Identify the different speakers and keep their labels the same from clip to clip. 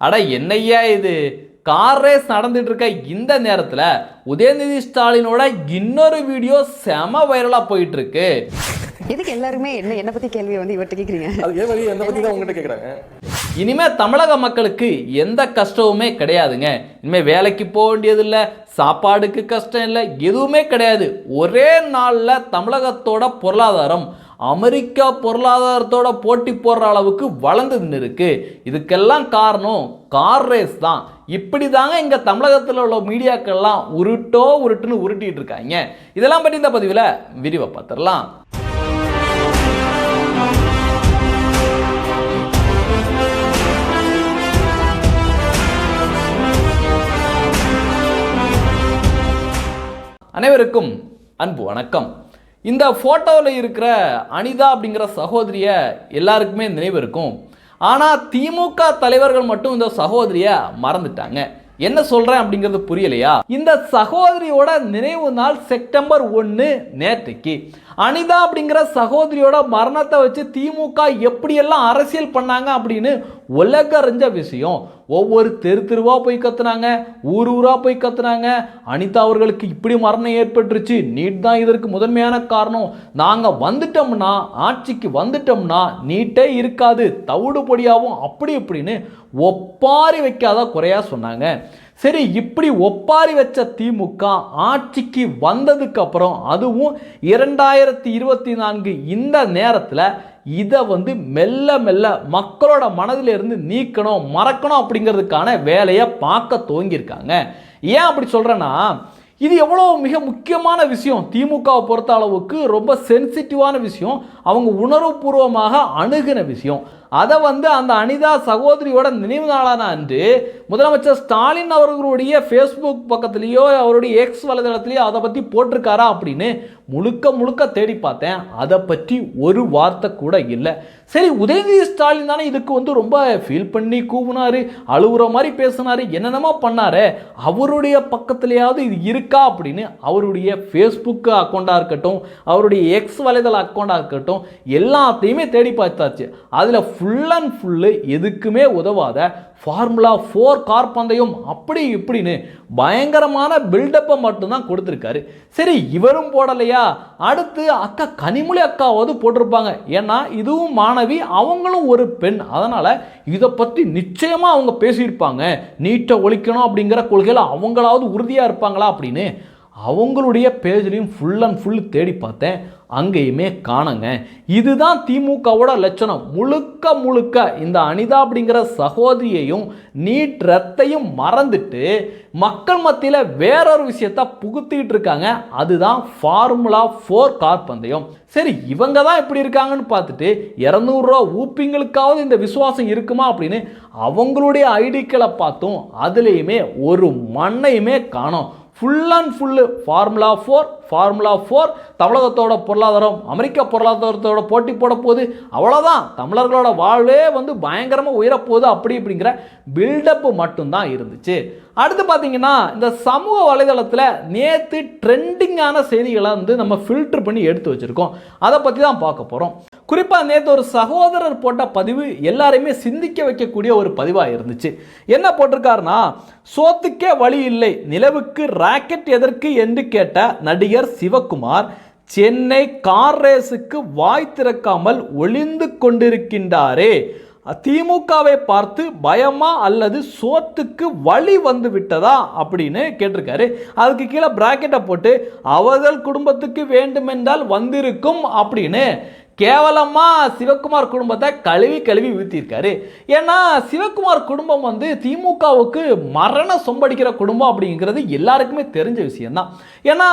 Speaker 1: அட என்னய்யா இது? கார் ரேஸ் நடந்துட்டு இருக்க இந்த நேரத்தில் உதயநிதி ஸ்டாலினோட இன்னொரு வீடியோ செம வைரலாக போயிட்டு இருக்கு
Speaker 2: எதுக்கு எல்லாருமே என்ன என்ன பத்தி கேள்வியை வந்து இவர்கிட்ட கேக்குறீங்க?
Speaker 3: என்னை பற்றி தான் உங்ககிட்ட கேட்குறாங்க
Speaker 1: இனிமே தமிழக மக்களுக்கு எந்த கஷ்டமுமே கிடையாதுங்க. இனிமே வேலைக்கு போக வேண்டியதில்லை சாப்பாடுக்கு கஷ்டம் இல்லை எதுவுமே கிடையாது. ஒரே நாளில் தமிழகத்தோட பொருளாதாரம் அமெரிக்கா பொருளாதாரத்தோட போட்டி போடுற அளவுக்கு வளர்ந்து நின்று இருக்கு இதுக்கெல்லாம் காரணம் கார் ரேஸ் தான். இப்படி தாங்க இங்கே தமிழகத்தில் உள்ள மீடியாக்கள்லாம் உருட்டோ உருட்டுன்னு உருட்டிட்டு இருக்காங்க. இதெல்லாம் பற்றி இந்த பதிவில் விரிவாக பார்த்துடலாம் அனைவருக்கும் அன்பு வணக்கம். இந்த ஃபோட்டோவில் இருக்கிற அனிதா அப்படிங்கிற சகோதரிய எல்லாருக்குமே நினைவு இருக்கும். ஆனால் திமுக தலைவர்கள் மட்டும் இந்த சகோதரியை மறந்துட்டாங்க. என்ன சொல்கிறேன் அப்படிங்கிறது புரியலையா? இந்த சகோதரியோட நினைவு நாள் செப்டம்பர் ஒன்று நேற்றுக்கு அனிதா அப்படிங்கிற சகோதரியோட மரணத்தை வச்சு திமுக எப்படியெல்லாம் அரசியல் பண்ணாங்க அப்படின்னு உலகறிஞ்ச விஷயம். ஒவ்வொரு தெரு தெருவாக போய் கத்துனாங்க ஊர் ஊராக போய் கத்துனாங்க. அனிதா அவர்களுக்கு இப்படி மரணம் ஏற்பட்டுருச்சு. நீட் தான் இதற்கு முதன்மையான காரணம். நாங்கள் வந்துட்டோம்னா ஆட்சிக்கு வந்துட்டோம்னா நீட்டே இருக்காது. தவிடு பொடியாகவும் அப்படி இப்படின்னு ஒப்பாரி வைக்காத குறையாக சொன்னாங்க. சரி இப்படி ஒப்பாரி வச்ச திமுக ஆட்சிக்கு வந்ததுக்கு அப்புறம் அதுவும் இரண்டாயிரத்தி இருபத்தி நான்கு இந்த நேரத்தில் இதை வந்து மெல்ல மெல்ல மக்களோட மனதில் இருந்து நீக்கணும் மறக்கணும் அப்படிங்கிறதுக்கான வேலையை பார்க்க துவங்கியிருக்காங்க. ஏன் அப்படி சொல்கிறேன்னா இது எவ்வளோ மிக முக்கியமான விஷயம். திமுகவை பொறுத்த அளவுக்கு ரொம்ப சென்சிட்டிவான விஷயம். அவங்க உணர்வுபூர்வமாக அணுகின விஷயம். அதை வந்து அந்த அனிதா சகோதரியோட நினைவு நாளான அன்று முதலமைச்சர் ஸ்டாலின் அவர்களுடைய ஃபேஸ்புக் பக்கத்துலேயோ அவருடைய எக்ஸ் வலைதளத்திலேயோ அதை பற்றி போட்டிருக்காரா அப்படின்னு முழுக்க முழுக்க தேடி பார்த்தேன். அதை பற்றி ஒரு வார்த்தை கூட இல்லை. சரி உதயநிதி ஸ்டாலின் தானே இதுக்கு வந்து ரொம்ப ஃபீல் பண்ணி கூவுனாரு அழுகுற மாதிரி பேசினாரு என்னென்னமோ பண்ணாரு அவருடைய பக்கத்துலையாவது இது இருக்கா அப்படின்னு அவருடைய ஃபேஸ்புக் அக்கௌண்ட்டாக இருக்கட்டும் அவருடைய எக்ஸ் வலைதள அக்கௌண்ட்டாக இருக்கட்டும் எல்லாத்தையுமே தேடி பார்த்தாச்சு. அதில் ஃபுல் அண்ட் ஃபுல்லு எதுக்குமே உதவாத ஃபார்முலா ஃபோர் கார் பந்தயம் அப்படி இப்படின்னு பயங்கரமான பில்டப்பை மட்டும்தான் கொடுத்துருக்காரு. சரி இவரும் போடலையா? அடுத்து அக்கா கனிமொழி அக்காவது போட்டிருப்பாங்க. ஏன்னா இதுவும் மாணவி அவங்களும் ஒரு பெண். அதனால் இதை பற்றி நிச்சயமாக அவங்க பேசியிருப்பாங்க. நீட்டை ஒழிக்கணும் அப்படிங்கிற கொள்கையில் அவங்களாவது உறுதியாக இருப்பாங்களா அப்படின்னு அவங்களுடைய பேஜ்லையும் ஃபுல் அண்ட் ஃபுல் தேடி பார்த்தேன். அங்கேயுமே காணுங்க. இதுதான் திமுகவோட லட்சணம். முழுக்க முழுக்க இந்த அனிதா அப்படிங்கிற சகோதரியையும் நீட் ரத்தையும் மறந்துட்டு மக்கள் மத்தியில் வேறொரு விஷயத்த புகுத்திட்டு இருக்காங்க. அதுதான் ஃபார்முலா ஃபோர் கார் பந்தயம். சரி இவங்க தான் இப்படி இருக்காங்கன்னு பார்த்துட்டு இரநூறுவா ஊப்பிங்களுக்காவது இந்த விசுவாசம் இருக்குமா அப்படின்னு அவங்களுடைய ஐடிக்களை பார்த்தும் அதுலேயுமே ஒரு மண்ணையுமே காணோம். Full and full formula four formula four தமிழகத்தோட பொருளாதாரம் அமெரிக்க பொருளாதாரத்தோட போட்டி போட போகுது அவ்வளோதான் தமிழர்களோட வாழ்வே வந்து பயங்கரமாக உயரப்போகுது அப்படி இப்படிங்கிற பில்டப்பு மட்டும்தான் இருந்துச்சு. அடுத்து பார்த்தீங்கன்னா இந்த சமூக வலைதளத்தில் நேற்று ட்ரெண்டிங்கான செய்திகளை வந்து நம்ம ஃபில்டர் பண்ணி எடுத்து வச்சுருக்கோம். அதை பற்றி தான் பார்க்க போகிறோம் குறிப்பாக நேற்று ஒரு சகோதரர் போட்ட பதிவு எல்லாரையுமே சிந்திக்க வைக்கக்கூடிய ஒரு பதிவாக இருந்துச்சு. என்ன போட்டிருக்காருன்னா சோத்துக்கே வழி இல்லை நிலவுக்கு ராக்கெட் எதற்கு? என்று கேட்ட நடிகர் சிவகுமார் சென்னை கார் ரேஸுக்கு வாய் திறக்காமல் ஒளிந்து கொண்டிருக்கின்றாரே. திமுகவை பார்த்து பயமா அல்லது சோத்துக்கு வழி வந்து விட்டதா? அப்படின்னு கேட்டிருக்காரு. அதுக்கு கீழே பிராக்கெட்டை போட்டு அவர்கள் குடும்பத்துக்கு வேண்டுமென்றால் வந்திருக்கும் அப்படின்னு கேவலமாக சிவகுமார் குடும்பத்தை கழுவி கழுவி வீழ்த்தியிருக்காரு. ஏன்னா சிவகுமார் குடும்பம் வந்து திமுகவுக்கு மரண சொம்படிக்கிற குடும்பம் அப்படிங்கிறது எல்லாருக்குமே தெரிஞ்ச விஷயம்தான். ஏன்னா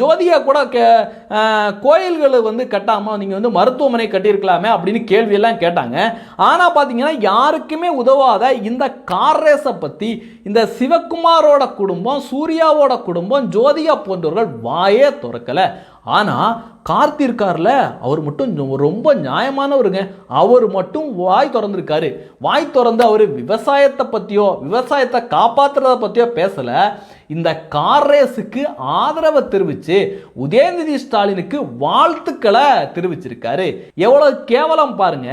Speaker 1: ஜோதியா கூட கே கோயில்களை வந்து கட்டாமல் நீங்கள் வந்து மருத்துவமனை கட்டியிருக்கலாமே அப்படின்னு கேள்வியெல்லாம் கேட்டாங்க. ஆனால் பார்த்தீங்கன்னா யாருக்குமே உதவாத இந்த கார் ரேஸை பற்றி இந்த சிவகுமாரோட குடும்பம் சூர்யாவோட குடும்பம் ஜோதியா போன்றவர்கள் வாயே திறக்கலை. ஆனால் கார்த்தி இருக்கார்ல அவர் மட்டும் ரொம்ப நியாயமானவருங்க. அவர் மட்டும் வாய் திறந்திருக்காரு. வாய் திறந்து அவர் விவசாயத்தை பற்றியோ விவசாயத்தை காப்பாற்றுறத பற்றியோ பேசலை. இந்த கார் ரேஸுக்கு ஆதரவை தெரிவித்து உதயநிதி ஸ்டாலினுக்கு வாழ்த்துக்களை தெரிவிச்சிருக்காரு. எவ்வளோ கேவலம் பாருங்க.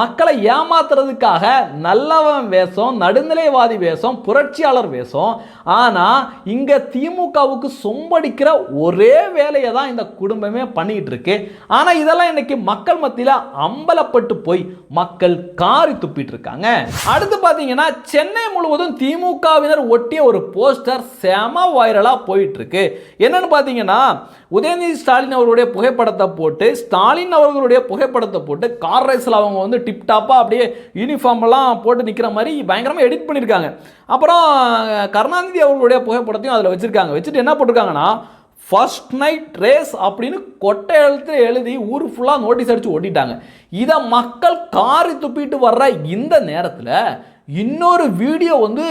Speaker 1: மக்களை ஏமாத்துறதுக்காக நல்லவன் வேஷம் நடுநிலைவாதி வேஷம் புரட்சியாளர் வேஷம். ஆனால் இங்கே திமுகவுக்கு சொம்படிக்கிற ஒரே வேலையை தான் இந்த குடும்பமே பண்ணிட்டு இருக்கு. ஆனால் இதெல்லாம் இன்னைக்கு மக்கள் மத்தியில் அம்பலப்பட்டு போய் மக்கள் காரி துப்பிட்டு இருக்காங்க. அடுத்து பார்த்தீங்கன்னா சென்னை முழுவதும் திமுகவினர் ஒட்டிய ஒரு போஸ்டர் செம வைரலாக போயிட்டுருக்கு. என்னென்னு பார்த்தீங்கன்னா உதயநிதி ஸ்டாலின் அவர்களுடைய புகைப்படத்தை போட்டு ஸ்டாலின் அவர்களுடைய புகைப்படத்தை போட்டு கார் ரேஸில் அவங்க வந்து டிப் டாப்பாக அப்படியே யூனிஃபார்ம்லாம் போட்டு நிற்கிற மாதிரி பயங்கரமாக எடிட் பண்ணியிருக்காங்க. அப்புறம் கருணாநிதி அவர்களுடைய புகைப்படத்தையும் அதில் வச்சுருக்காங்க. வச்சுட்டு என்ன போட்டிருக்காங்கன்னா ஃபர்ஸ்ட் நைட் ரேஸ் அப்படின்னு கொட்டை எழுத்து எழுதி ஊர் ஃபுல்லாக நோட்டீஸ் அடித்து ஓட்டிட்டாங்க. இதை மக்கள் காரி துப்பிட்டு வர்ற இந்த நேரத்தில் இன்னொரு வீடியோ வந்து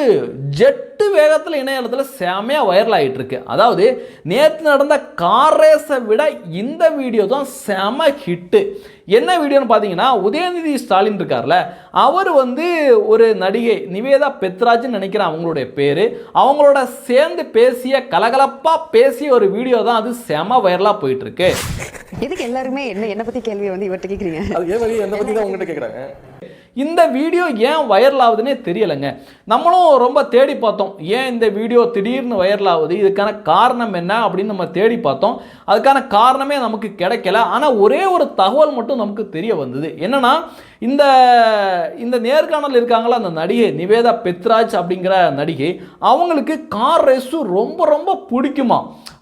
Speaker 1: ஜெட்டு வேகத்தில் இணையதளத்தில் செமையாக வைரல் ஆகிட்டுருக்கு அதாவது நேற்று நடந்த கார் ரேஸை விட இந்த வீடியோ தான் செம ஹிட்டு என்ன வீடியோன்னு பார்த்தீங்கன்னா உதயநிதி ஸ்டாலின் இருக்கார்ல அவர் வந்து ஒரு நடிகை நிவேதா பெத்ராஜ்னு நினைக்கிறேன் அவங்களுடைய பேர். அவங்களோட சேர்ந்து பேசிய கலகலப்பாக பேசிய ஒரு வீடியோ தான் அது செம வைரலாக போயிட்டு இருக்கு
Speaker 2: எதுக்கு எல்லாருமே என்ன என்ன பத்தி கேள்வியை வந்து இவர்கிட்ட கேக்குறீங்க?
Speaker 3: அது ஏன் என்னை பத்தி தான் உங்ககிட்ட கேட்குறாங்க
Speaker 1: இந்த வீடியோ ஏன் வைரல் ஆகுதுன்னே தெரியலைங்க. நம்மளும் ரொம்ப தேடி பார்த்தோம். ஏன் இந்த வீடியோ திடீர்னு வைரல் ஆகுது? இதுக்கான காரணம் என்ன? அப்படின்னு நம்ம தேடி பார்த்தோம். அதுக்கான காரணமே நமக்கு கிடைக்கல. ஆனால் ஒரே ஒரு தகவல் மட்டும் நமக்கு தெரிய வந்தது. என்னன்னா இந்த இந்த நேர்காணல் இருக்காங்களா அந்த நடிகை நிவேதா பெத்ராஜ் அப்படிங்கிற நடிகை அவங்களுக்கு கார் ரேஸு ரொம்ப ரொம்ப பிடிக்குமா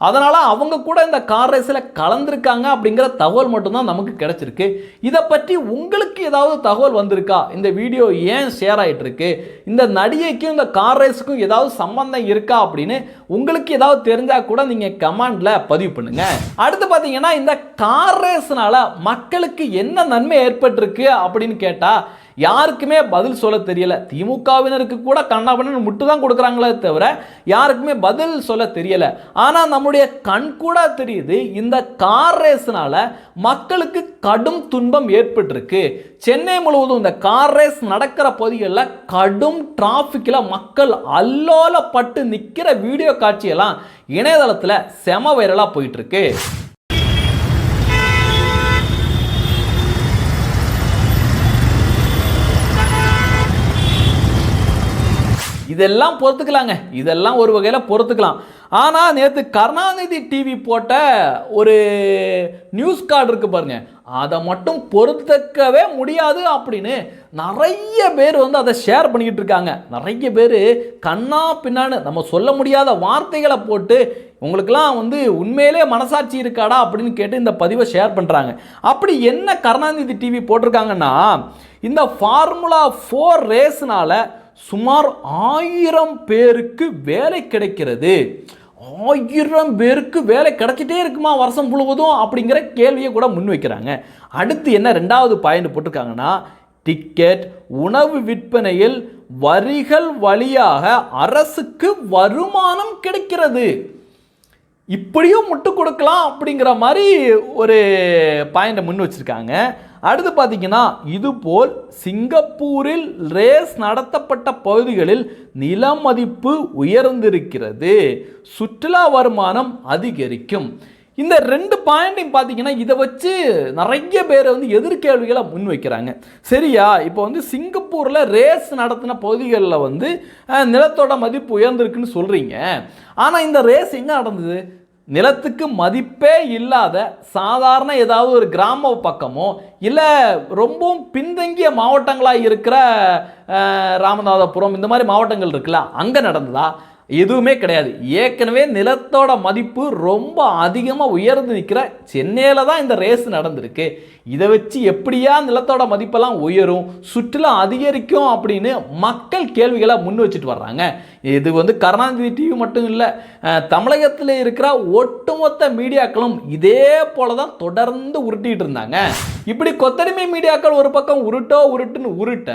Speaker 1: அதனால் அவங்க கூட இந்த கார் ரேஸில் கலந்துருக்காங்க அப்படிங்கிற தகவல் மட்டும்தான் நமக்கு கிடச்சிருக்கு. இதை பற்றி உங்களுக்கு ஏதாவது தகவல் வந்திருக்கா? இந்த வீடியோ ஏன் ஷேர் ஆகிட்டுருக்கு இந்த நடிகைக்கும் இந்த கார் ரேஸுக்கும் ஏதாவது சம்பந்தம் இருக்கா அப்படின்னு உங்களுக்கு ஏதாவது தெரிஞ்சால் கூட நீங்கள் கமெண்டில் பதிவு பண்ணுங்கள் அடுத்து பார்த்தீங்கன்னா இந்த கார் ரேஸ்னால மக்களுக்கு என்ன நன்மை ஏற்பட்டிருக்கு அப்படின்னு கேட்டால் யாருக்குமே பதில் சொல்ல தெரியல. திமுகவினருக்கு கூட கண்ணாபண்ணன் முட்டு தான் கொடுக்குறாங்களே தவிர யாருக்குமே பதில் சொல்ல தெரியல. ஆனால் நம்முடைய கண் கூட தெரியுது இந்த கார் ரேஸ்னால மக்களுக்கு கடும் துன்பம் ஏற்பட்டிருக்கு. சென்னை முழுவதும் இந்த கார் ரேஸ் நடக்கிற பகுதிகளில் கடும் டிராஃபிக்கில் மக்கள் அல்லோலப்பட்டு நிற்கிற வீடியோ காட்சியெல்லாம் இணையதளத்தில் செம வைரலாக போயிட்டு இதெல்லாம் பொறுத்துக்கலாங்க. இதெல்லாம் ஒரு வகையில் பொறுத்துக்கலாம். ஆனால் நேற்று கருணாநிதி டிவி போட்ட ஒரு நியூஸ் கார்டு இருக்கு பாருங்க. அதை மட்டும் பொறுத்துக்கவே முடியாது அப்படின்னு நிறைய பேர் வந்து அதை ஷேர் பண்ணிக்கிட்டு இருக்காங்க. நிறைய பேர் கண்ணா பின்னான்னு நம்ம சொல்ல முடியாத வார்த்தைகளை போட்டு உங்களுக்கெல்லாம் வந்து உண்மையிலே மனசாட்சி இருக்காடா அப்படின்னு கேட்டு இந்த பதிவை ஷேர் பண்ணுறாங்க அப்படி என்ன கருணாநிதி டிவி போட்டிருக்காங்கன்னா இந்த ஃபார்முலா ஃபோர் ரேஸ்னால் சுமார் ஆயிரம் பேருக்கு வேலை கிடைக்கிறது. ஆயிரம் பேருக்கு வேலை கிடைச்சிட்டே இருக்குமா வருஷம் முழுவதும் அப்படிங்கிற கேள்வியை கூட முன்வைக்கிறாங்க அடுத்து என்ன ரெண்டாவது பாயிண்ட் போட்டிருக்காங்கன்னா டிக்கெட் உணவு விற்பனையில் வரிகள் வழியாக அரசுக்கு வருமானம் கிடைக்கிறது. இப்படியும் முட்டு கொடுக்கலாம் அப்படிங்கிற மாதிரி ஒரு பாயிண்டை முன் வச்சிருக்காங்க. அடுத்து பார்த்தீங்கன்னா இதுபோல் சிங்கப்பூரில் ரேஸ் நடத்தப்பட்ட பகுதிகளில் நில மதிப்பு உயர்ந்திருக்கிறது. சுற்றுலா வருமானம் அதிகரிக்கும். இந்த ரெண்டு பாயிண்டையும் பார்த்தீங்கன்னா இதை வச்சு நிறைய பேர் வந்து எதிர்கேள்விகளை முன்வைக்கிறாங்க. சரியா? இப்போ வந்து சிங்கப்பூரில் ரேஸ் நடத்தின பகுதிகளில் வந்து நிலத்தோட மதிப்பு உயர்ந்திருக்குன்னு சொல்கிறீங்க ஆனால் இந்த ரேஸ் எங்கே நடந்தது? நிலத்துக்கு மதிப்பே இல்லாத சாதாரண ஏதாவது ஒரு கிராம பக்கமோ இல்லை ரொம்பவும் பின்தங்கிய மாவட்டங்களாக இருக்கிற ராமநாதபுரம் இந்த மாதிரி மாவட்டங்கள் இருக்குல்ல அங்கே நடந்ததா? எதுவுமே கிடையாது. ஏற்கனவே நிலத்தோட மதிப்பு ரொம்ப அதிகமாக உயர்ந்து நிற்கிற சென்னையில் தான் இந்த ரேஸ் நடந்திருக்கு. இதை வச்சு எப்படியா நிலத்தோட மதிப்பெல்லாம் உயரும் சுற்றுலா அதிகரிக்கும் அப்படின்னு மக்கள் கேள்விகளை முன் வச்சுட்டு வர்றாங்க. இது வந்து கருணாநிதி டிவி மட்டும் இல்லை தமிழகத்தில் இருக்கிற ஒட்டுமொத்த மீடியாக்களும் இதே போல தான் தொடர்ந்து உருட்டிகிட்டு இருந்தாங்க. இப்படி கொத்தடிமை மீடியாக்கள் ஒரு பக்கம் உருட்டோ உருட்டுன்னு உருட்ட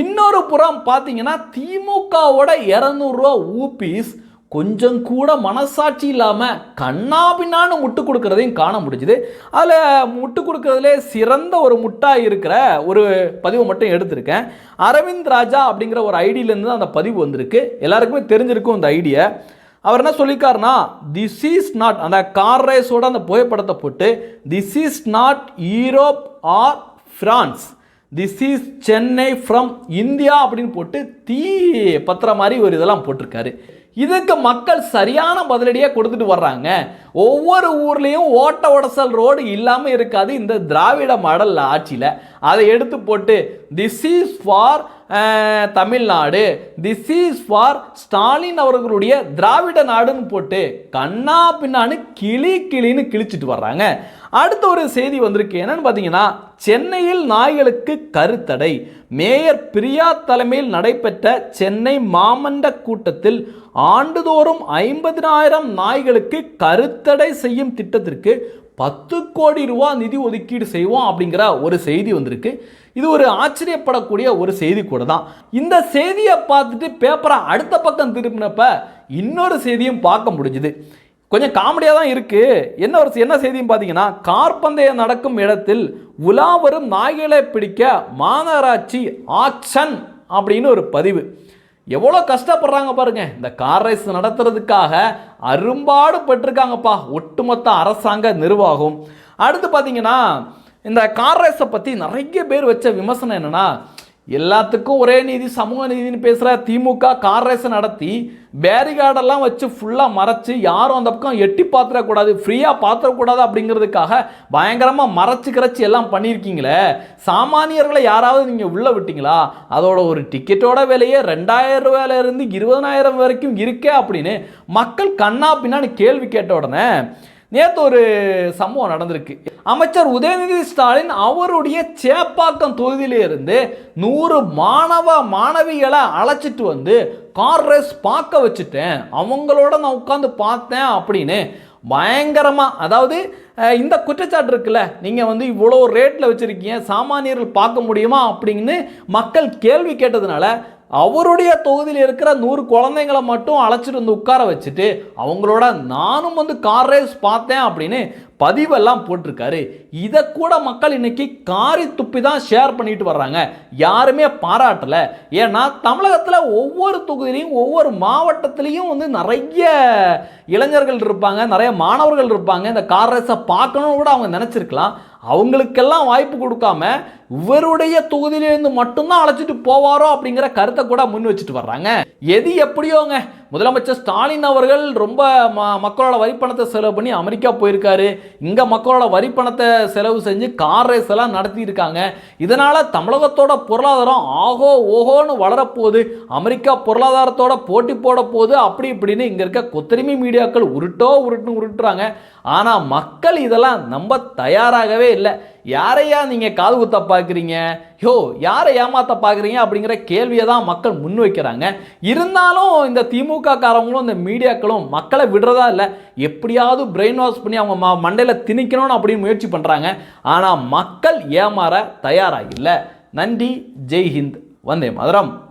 Speaker 1: இன்னொரு புறம் பார்த்தீங்கன்னா திமுகவோட இரநூறுவா ஊபிஸ் கொஞ்சம் கூட மனசாட்சி இல்லாமல் கண்ணாபின்னான்னு முட்டு கொடுக்கறதையும் காண முடிஞ்சுது. அதில் முட்டு கொடுக்கறதுலே சிறந்த ஒரு முட்டாக இருக்கிற ஒரு பதிவை மட்டும் எடுத்திருக்கேன். அரவிந்த் ராஜா அப்படிங்கிற ஒரு ஐடியிலேருந்து தான் அந்த பதிவு வந்திருக்கு. எல்லாருக்குமே தெரிஞ்சிருக்கும் அந்த ஐடியா. அவர் என்ன சொல்லியிருக்காருனா திஸ் இஸ் நாட் அந்த கார் ரேஸோட அந்த புகைப்படத்தை போட்டு this is not Europe or France this is Chennai from India அப்படின்னு போட்டு தீ பத்திர மாதிரி ஒரு இதெல்லாம் போட்டிருக்காரு. இதுக்கு மக்கள் சரியான பதிலடியாக கொடுத்துட்டு வர்றாங்க. ஒவ்வொரு ஊர்லேயும் ஓட்ட உடசல் ரோடு இல்லாமல் இருக்காது இந்த திராவிட மாடல் ஆட்சியில். அதை எடுத்து போட்டு this is for Tamil Nadu. This is for Stalin அவர்களுடைய திராவிட நாடுன்னு போட்டு கண்ணா பின்னான்னு கிளி கிளின்னு கிழிச்சிட்டு வர்றாங்க. அடுத்த ஒரு செய்தி வந்திருக்கு. என்னன்னு பார்த்தீங்கன்னா சென்னையில் நாய்களுக்கு கருத்தடை. மேயர் பிரியா தலைமையில் நடைபெற்ற சென்னை மாமண்ட கூட்டத்தில் ஆண்டுதோறும் ஐம்பதினாயிரம் நாய்களுக்கு கருத்தடை செய்யும் திட்டத்திற்கு பத்து கோடி ரூபா நிதி ஒதுக்கீடு செய்வோம் அப்படிங்கிற ஒரு செய்தி வந்திருக்கு. இது ஒரு ஆச்சரியப்படக்கூடிய ஒரு செய்தி கூட தான். இந்த செய்தியை பார்த்துட்டு பேப்பரை அடுத்த பக்கம் திரும்பினப்ப இன்னொரு செய்தியும் பார்க்க முடிஞ்சுது. கொஞ்சம் காமெடியாக தான் இருக்குது என்ன ஒரு என்ன செய்தியும் பார்த்தீங்கன்னா கார் பந்தயம் நடக்கும் இடத்தில் உலா வரும் நாய்களை பிடிக்க மாநகராட்சி ஆக்ஷன் அப்படின்னு ஒரு பதிவு. எவ்வளோ கஷ்டப்படுறாங்க பாருங்க. இந்த கார் ரேஸ் நடத்துறதுக்காக அரும்பாடு பட்டிருக்காங்கப்பா ஒட்டுமொத்த அரசாங்க நிர்வாகம். அடுத்து பார்த்தீங்கன்னா இந்த கார் ரேஸை பற்றி நிறைய பேர் வச்ச விமர்சனம் என்னன்னா எல்லாத்துக்கும் ஒரே நீதி சமூக நீதினு பேசுகிற திமுக கார் ரேஸை நடத்தி பேரிகார்டெல்லாம் வச்சு ஃபுல்லாக மறைச்சி யாரும் அந்த பக்கம் எட்டி பார்த்துடக்கூடாது ஃப்ரீயாக பார்த்துடக்கூடாது அப்படிங்கிறதுக்காக பயங்கரமாக மறைச்சு கிடச்சி எல்லாம் பண்ணியிருக்கீங்களே. சாமானியர்களை யாராவது நீங்கள் உள்ளே விட்டீங்களா? அதோட ஒரு டிக்கெட்டோட விலையே ரெண்டாயிரம் ரூபாயிலேருந்து இருபதனாயிரம் வரைக்கும் இருக்கே அப்படின்னு மக்கள் கண்ணா பின்னான்னு கேள்வி கேட்ட உடனே நேற்று ஒரு சம்பவம் நடந்திருக்கு. அமைச்சர் உதயநிதி ஸ்டாலின் அவருடைய சேப்பாக்கம் தொகுதியிலிருந்து நூறு மாணவ மாணவிகளை அழைச்சிட்டு வந்து கார் ரேஸ் பார்க்க வச்சுட்டேன். அவங்களோட நான் உட்காந்து பார்த்தேன் அப்படின்னு பயங்கரமாக அதாவது இந்த குற்றச்சாட்டு இருக்குல்ல நீங்கள் வந்து இவ்வளோ ரேட்டில் வச்சுருக்கீங்க சாமானியர்கள் பார்க்க முடியுமா அப்படின்னு மக்கள் கேள்வி கேட்டதுனால அவருடைய தொகுதியில் இருக்கிற நூறு குழந்தைங்களை மட்டும் அழைச்சிட்டு வந்து உட்கார வச்சுட்டு அவங்களோட நானும் வந்து கார் ரேஸ் பார்த்தேன் அப்படின்னு பதிவெல்லாம் போட்டிருக்காரு. இதை கூட மக்கள் இன்னைக்கு காரி துப்பி தான் ஷேர் பண்ணிட்டு வர்றாங்க. யாருமே பாராட்டலை. ஏன்னா தமிழகத்தில் ஒவ்வொரு தொகுதியிலையும் ஒவ்வொரு மாவட்டத்திலையும் வந்து நிறைய இளைஞர்கள் இருப்பாங்க நிறைய மாணவர்கள் இருப்பாங்க. இந்த கார் ரேஸை பார்க்கணும்னு கூட அவங்க நினச்சிருக்கலாம். அவங்களுக்கெல்லாம் வாய்ப்பு கொடுக்காம இவருடைய தொகுதியிலிருந்து மட்டும்தான் அழைச்சிட்டு போவாரோ அப்படிங்கிற கருத்தை கூட முன் வச்சுட்டு வர்றாங்க. எது எப்படியோங்க? முதலமைச்சர் ஸ்டாலின் அவர்கள் ரொம்ப ம- மக்களோட வரிப்பணத்தை செலவு பண்ணி அமெரிக்கா போயிருக்காரு. இங்கே மக்களோட வரிப்பணத்தை செலவு செஞ்சு கார் ரேஸ் எல்லாம் நடத்தியிருக்காங்க. இதனால் தமிழகத்தோட பொருளாதாரம் ஆகோ ஓஹோன்னு வளரப்போகுது. அமெரிக்கா பொருளாதாரத்தோட போட்டி போட போகுது அப்படி இப்படின்னு இங்கே இருக்க கொத்தரிமை மீடியாக்கள் உருட்டோ உருட்டுன்னு உருட்டுறாங்க. ஆனால் மக்கள் இதெல்லாம் நம்ப தயாராகவே இல்லை. யாரையா நீங்கள் காது குத்த பார்க்குறீங்க? யோ யாரை ஏமாத்த பார்க்குறீங்க அப்படிங்கிற கேள்வியை தான் மக்கள் முன்வைக்கிறாங்க. இருந்தாலும் இந்த திமுக காரவங்களும் இந்த மீடியாக்களும் மக்களை விடுறதா இல்லை. எப்படியாவது பிரெயின் வாஷ் பண்ணி அவங்க ம மண்டையில் திணிக்கணும்னு அப்படின்னு முயற்சி பண்ணுறாங்க ஆனால் மக்கள் ஏமாற தயாராக இல்லை. நன்றி. ஜெய் ஹிந்த். வந்தே மதுரம்.